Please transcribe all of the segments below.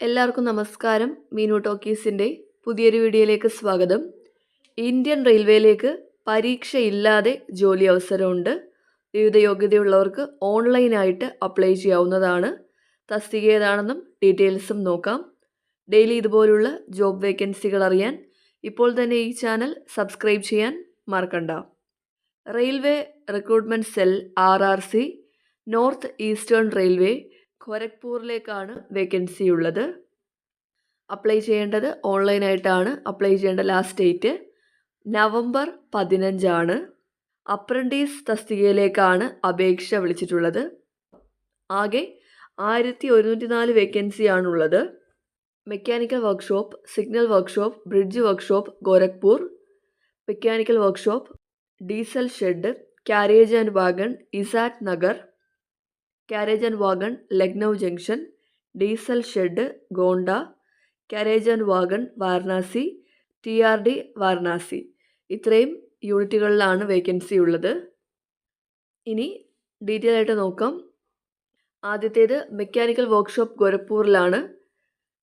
എല്ലാവർക്കും നമസ്കാരം. മീനു ടോക്കീസിന്റെ പുതിയൊരു വീഡിയോയിലേക്ക് സ്വാഗതം. ഇന്ത്യൻ റെയിൽവേയിലേക്ക് പരീക്ഷയില്ലാതെ ജോലി അവസരമുണ്ട്. വിവിധ യോഗ്യതയുള്ളവർക്ക് ഓൺലൈനായിട്ട് അപ്ലൈ ചെയ്യാവുന്നതാണ്. തസ്തിക ഏതാണെന്നും ഡീറ്റെയിൽസും നോക്കാം. ഡെയിലി ഇതുപോലുള്ള ജോബ് വേക്കൻസികൾ അറിയാൻ ഇപ്പോൾ തന്നെ ഈ ചാനൽ സബ്സ്ക്രൈബ് ചെയ്യാൻ മറക്കണ്ട. Railway recruitment cell R north eastern railway ഖൊരഗ്പൂരിലേക്കാണ് vacancy ഉള്ളത്. അപ്ലൈ ചെയ്യേണ്ടത് ഓൺലൈനായിട്ടാണ് അപ്ലൈ ചെയ്യേണ്ട ലാസ്റ്റ് ഡേറ്റ് നവംബർ പതിനഞ്ചാണ്. അപ്രന്റീസ് തസ്തികയിലേക്കാണ് അപേക്ഷ വിളിച്ചിട്ടുള്ളത്. ആകെ ആയിരത്തി ഒരുന്നൂറ്റി നാല് വേക്കൻസിയാണുള്ളത് mechanical workshop signal workshop bridge workshop Gorakhpur. Mechanical workshop diesel shed carriage and wagon Izzatnagar carriage and wagon Lucknow junction diesel shed Gonda carriage and wagon Varanasi T R D Varanasi ഇത്രയും യൂണിറ്റുകളിലാണ് vacancy ഉള്ളത്. ഇനി detail ആയിട്ട് നോക്കാം. ആദ്യത്തേത് mechanical workshop ഗോരഖ്പൂരിലാണ്.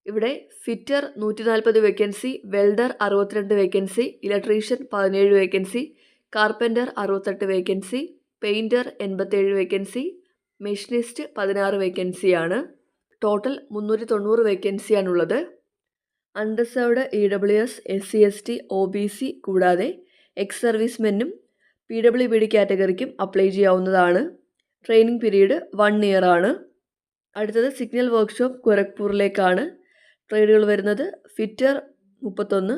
ഇവിടെ fitter നൂറ്റി നാൽപ്പത് വേക്കൻസി വെൽഡർ അറുപത്തിരണ്ട് വേക്കൻസി ഇലക്ട്രീഷ്യൻ പതിനേഴ് വേക്കൻസി കാർപ്പന്റർ അറുപത്തെട്ട് വേക്കൻസി പെയിന്റർ എൺപത്തേഴ് വേക്കൻസി മെഷീനിസ്റ്റ് പതിനാറ് വേക്കൻസിയാണ്. ടോട്ടൽ മുന്നൂറ്റി തൊണ്ണൂറ് വേക്കൻസിയാണുള്ളത്. Unreserved E W S S C S T O B C കൂടാതെ എക്സ് സർവീസ്മെന്നും പി ഡബ്ല്യു ബി ഡി കാറ്റഗറിക്കും അപ്ലൈ ചെയ്യാവുന്നതാണ്. ട്രെയിനിങ് പീരീഡ് വൺ ഇയർ ആണ് അടുത്തത് സിഗ്നൽ വർക്ക്ഷോപ്പ് ഗൊരഖ്പൂറിലേക്കാണ് ട്രേഡുകൾ വരുന്നത് ഫിറ്റർ മുപ്പത്തൊന്ന്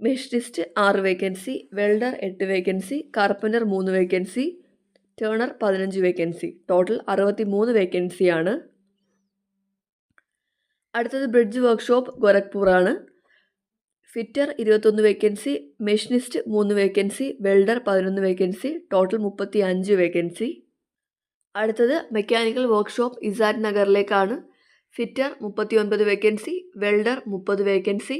മെഷീനിസ്റ്റ് ആറ് വേക്കൻസി വെൽഡർ എട്ട് വേക്കൻസി കാർപ്പന്റർ മൂന്ന് വേക്കൻസി ടേണർ പതിനഞ്ച് വേക്കൻസി ടോട്ടൽ അറുപത്തി മൂന്ന് വേക്കൻസിയാണ് അടുത്തത് ബ്രിഡ്ജ് വർക്ക്ഷോപ്പ് ഗോരഖ്പൂറാണ്. ഫിറ്റർ ഇരുപത്തൊന്ന് വേക്കൻസി മെഷീനിസ്റ്റ് മൂന്ന് വേക്കൻസി വെൽഡർ പതിനൊന്ന് വേക്കൻസി ടോട്ടൽ മുപ്പത്തി അഞ്ച് വേക്കൻസി അടുത്തത് മെക്കാനിക്കൽ വർക്ക്ഷോപ്പ് ഇസാറ്റ് നഗറിലേക്കാണ്. ഫിറ്റർ മുപ്പത്തി ഒൻപത് വേക്കൻസി വെൽഡർ മുപ്പത് വേക്കൻസി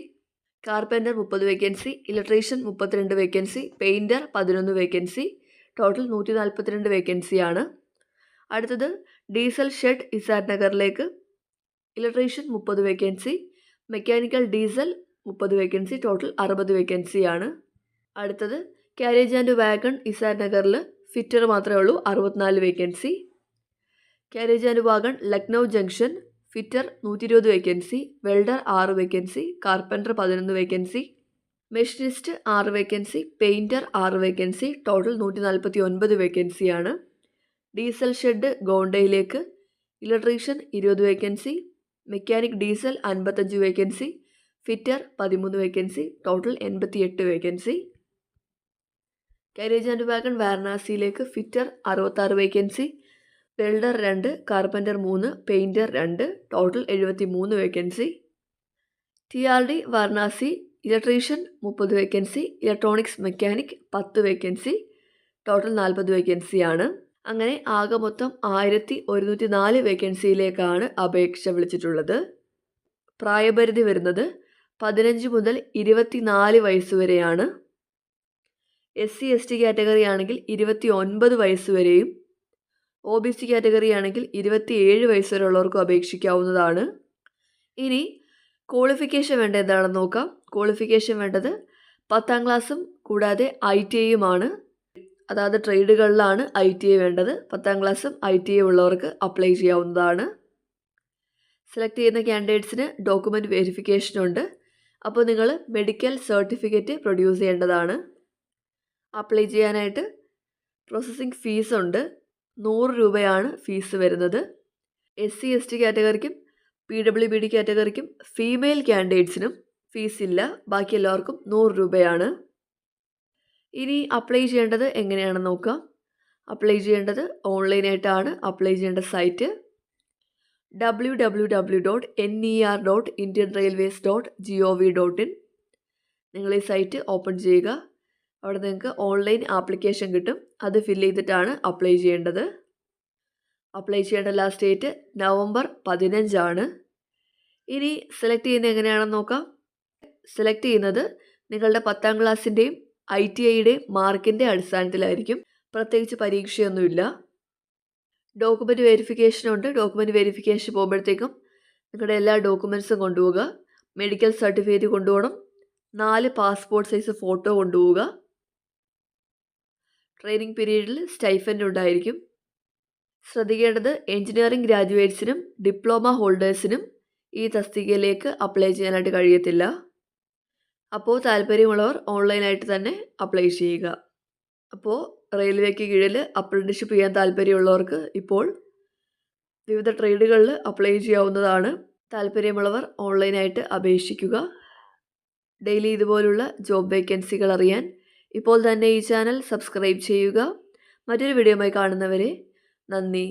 കാർപ്പന്റർ മുപ്പത് വേക്കൻസി ഇലക്ട്രീഷ്യൻ മുപ്പത്തിരണ്ട് വേക്കൻസി പെയിന്റർ പതിനൊന്ന് വേക്കൻസി ടോട്ടൽ നൂറ്റി നാൽപ്പത്തിരണ്ട് വേക്കൻസിയാണ് അടുത്തത് ഡീസൽ ഷെഡ് ഇസാറ്റ് നഗറിലേക്ക് ഇലക്ട്രീഷ്യൻ മുപ്പത് വേക്കൻസി മെക്കാനിക്കൽ ഡീസൽ മുപ്പത് വേക്കൻസി ടോട്ടൽ അറുപത് വേക്കൻസിയാണ് അടുത്തത് കാരേജ് ആൻഡ് വാഗൺ ഇസാറ്റ് നഗറിൽ ഫിറ്റർ മാത്രമേ ഉള്ളൂ അറുപത്തിനാല് vacancy carriage and wagon Lucknow junction fitter നൂറ്റി ഇരുപത് വേക്കൻസി വെൽഡർ ആറ് വേക്കൻസി കാർപ്പന്റർ പതിനൊന്ന് വേക്കൻസി മെഷീനിസ്റ്റ് ആറ് വേക്കൻസി പെയിന്റർ ആറ് വേക്കൻസി ടോട്ടൽ നൂറ്റി നാൽപ്പത്തി ഒൻപത് വേക്കൻസിയാണ്. ഡീസൽ ഷെഡ് ഗോണ്ടയിലേക്ക് ഇലക്ട്രീഷ്യൻ ഇരുപത് വേക്കൻസി മെക്കാനിക് ഡീസൽ അൻപത്തഞ്ച് വേക്കൻസി ഫിറ്റർ പതിമൂന്ന് വേക്കൻസി ടോട്ടൽ എൺപത്തിയെട്ട് വേക്കൻസി. കാരേജ് ആൻഡ് വാഗൺ വാരണാസിയിലേക്ക് ഫിറ്റർ അറുപത്താറ് വേക്കൻസി വെൽഡർ രണ്ട് കാർപ്പന്റർ മൂന്ന് പെയിന്റർ രണ്ട് ടോട്ടൽ എഴുപത്തി മൂന്ന് vacancy. T R D Varanasi electrician മുപ്പത് വേക്കൻസി ഇലക്ട്രോണിക്സ് മെക്കാനിക് പത്ത് വേക്കൻസി ടോട്ടൽ നാൽപ്പത് വേക്കൻസിയാണ് അങ്ങനെ ആകെ മൊത്തം ആയിരത്തി ഒരുന്നൂറ്റി നാല് വേക്കൻസിയിലേക്കാണ് അപേക്ഷ വിളിച്ചിട്ടുള്ളത്. പ്രായപരിധി വരുന്നത് പതിനഞ്ച് മുതൽ ഇരുപത്തിനാല് വയസ്സ് വരെയാണ്. S C S T category ആണെങ്കിൽ ഇരുപത്തി ഒൻപത് വയസ്സ് വരെയും ഒ ബി സി കാറ്റഗറി ആണെങ്കിൽ ഇരുപത്തിയേഴ് വയസ്സ് വരെയുള്ളവർക്കും അപേക്ഷിക്കാവുന്നതാണ്. ഇനി ക്വാളിഫിക്കേഷൻ വേണ്ട എന്താണെന്ന് നോക്കാം. ക്വാളിഫിക്കേഷൻ വേണ്ടത് പത്താം ക്ലാസ്സും കൂടാതെ ഐ ടി ഐയുമാണ് അതായത് ട്രേഡുകളിലാണ് ഐ ടി ഐ വേണ്ടത്. പത്താം ക്ലാസ്സും ഐ ടി ഐ ഉള്ളവർക്ക് അപ്ലൈ ചെയ്യാവുന്നതാണ്. സെലക്ട് ചെയ്യുന്ന ക്യാൻഡിഡേറ്റ്സിന് ഡോക്യുമെന്റ് വെരിഫിക്കേഷനുണ്ട് അപ്പോൾ നിങ്ങൾ മെഡിക്കൽ സർട്ടിഫിക്കറ്റ് പ്രൊഡ്യൂസ് ചെയ്യേണ്ടതാണ്. അപ്ലൈ ചെയ്യാനായിട്ട് പ്രോസസ്സിംഗ് ഫീസ് ഉണ്ട്. നൂറ് രൂപയാണ് ഫീസ് വരുന്നത്. എസ് സി എസ് ടി കാറ്റഗറിക്കും പി ഡബ്ല്യു ബി ഡി കാറ്റഗറിക്കും ഫീമെയിൽ കാൻഡിഡേറ്റ്സിനും ഫീസ് ഇല്ല ബാക്കി എല്ലാവർക്കും നൂറ് രൂപയാണ്. ഇനി അപ്ലൈ ചെയ്യേണ്ടത് എങ്ങനെയാണെന്ന് നോക്കാം അപ്ലൈ ചെയ്യേണ്ടത് ഓൺലൈനായിട്ടാണ്. അപ്ലൈ ചെയ്യേണ്ട site W W W dot N E R dot Indian railways dot G O V dot in നിങ്ങൾ ഈ സൈറ്റ് ഓപ്പൺ ചെയ്യുക. അവിടെ നിങ്ങൾക്ക് ഓൺലൈൻ ആപ്ലിക്കേഷൻ കിട്ടും. അത് ഫില്ല് ചെയ്തിട്ടാണ് അപ്ലൈ ചെയ്യേണ്ടത്. അപ്ലൈ ചെയ്യേണ്ട ലാസ്റ്റ് ഡേറ്റ് നവംബർ പതിനഞ്ചാണ്. ഇനി സെലക്ട് ചെയ്യുന്നത് എങ്ങനെയാണെന്ന് നോക്കാം. സെലക്ട് ചെയ്യുന്നത് നിങ്ങളുടെ പത്താം ക്ലാസ്സിന്റെയും ഐ ടി ഐയുടെയും മാർക്കിന്റെ അടിസ്ഥാനത്തിലായിരിക്കും. പ്രത്യേകിച്ച് പരീക്ഷയൊന്നുമില്ല. ഡോക്യുമെന്റ് വെരിഫിക്കേഷൻ ഉണ്ട്. ഡോക്യുമെന്റ് വെരിഫിക്കേഷൻ പോകുമ്പോഴത്തേക്കും നിങ്ങളുടെ എല്ലാ ഡോക്യുമെൻസും കൊണ്ടുപോവുക. മെഡിക്കൽ സർട്ടിഫിക്കറ്റ് കൊണ്ടുപോകണം. നാല് പാസ്പോർട്ട് സൈസ് ഫോട്ടോ കൊണ്ടുപോവുക. ട്രെയിനിങ് പീരീഡിൽ സ്റ്റൈഫന്റ് ഉണ്ടായിരിക്കും. ശ്രദ്ധിക്കേണ്ടത് എഞ്ചിനീയറിംഗ് ഗ്രാജുവേറ്റ്സിനും ഡിപ്ലോമ ഹോൾഡേഴ്സിനും ഈ തസ്തികയിലേക്ക് അപ്ലൈ ചെയ്യാനായിട്ട് കഴിയത്തില്ല. അപ്പോൾ താല്പര്യമുള്ളവർ ഓൺലൈനായിട്ട് തന്നെ അപ്ലൈ ചെയ്യുക. അപ്പോൾ റെയിൽവേക്ക് കീഴിൽ അപ്രന്റിഷിപ്പ് ചെയ്യാൻ താല്പര്യമുള്ളവർക്ക് ഇപ്പോൾ വിവിധ ട്രേഡുകളിൽ അപ്ലൈ ചെയ്യാവുന്നതാണ്. താല്പര്യമുള്ളവർ ഓൺലൈനായിട്ട് അപേക്ഷിക്കുക. ഡെയിലി ഇതുപോലുള്ള ജോബ് വേക്കൻസികൾ അറിയാൻ ഇപ്പോൾ തന്നെ ഈ ചാനൽ സബ്സ്ക്രൈബ് ചെയ്യുക. മറ്റൊരു വീഡിയോയുമായി കാണുന്നവരെ നന്ദി.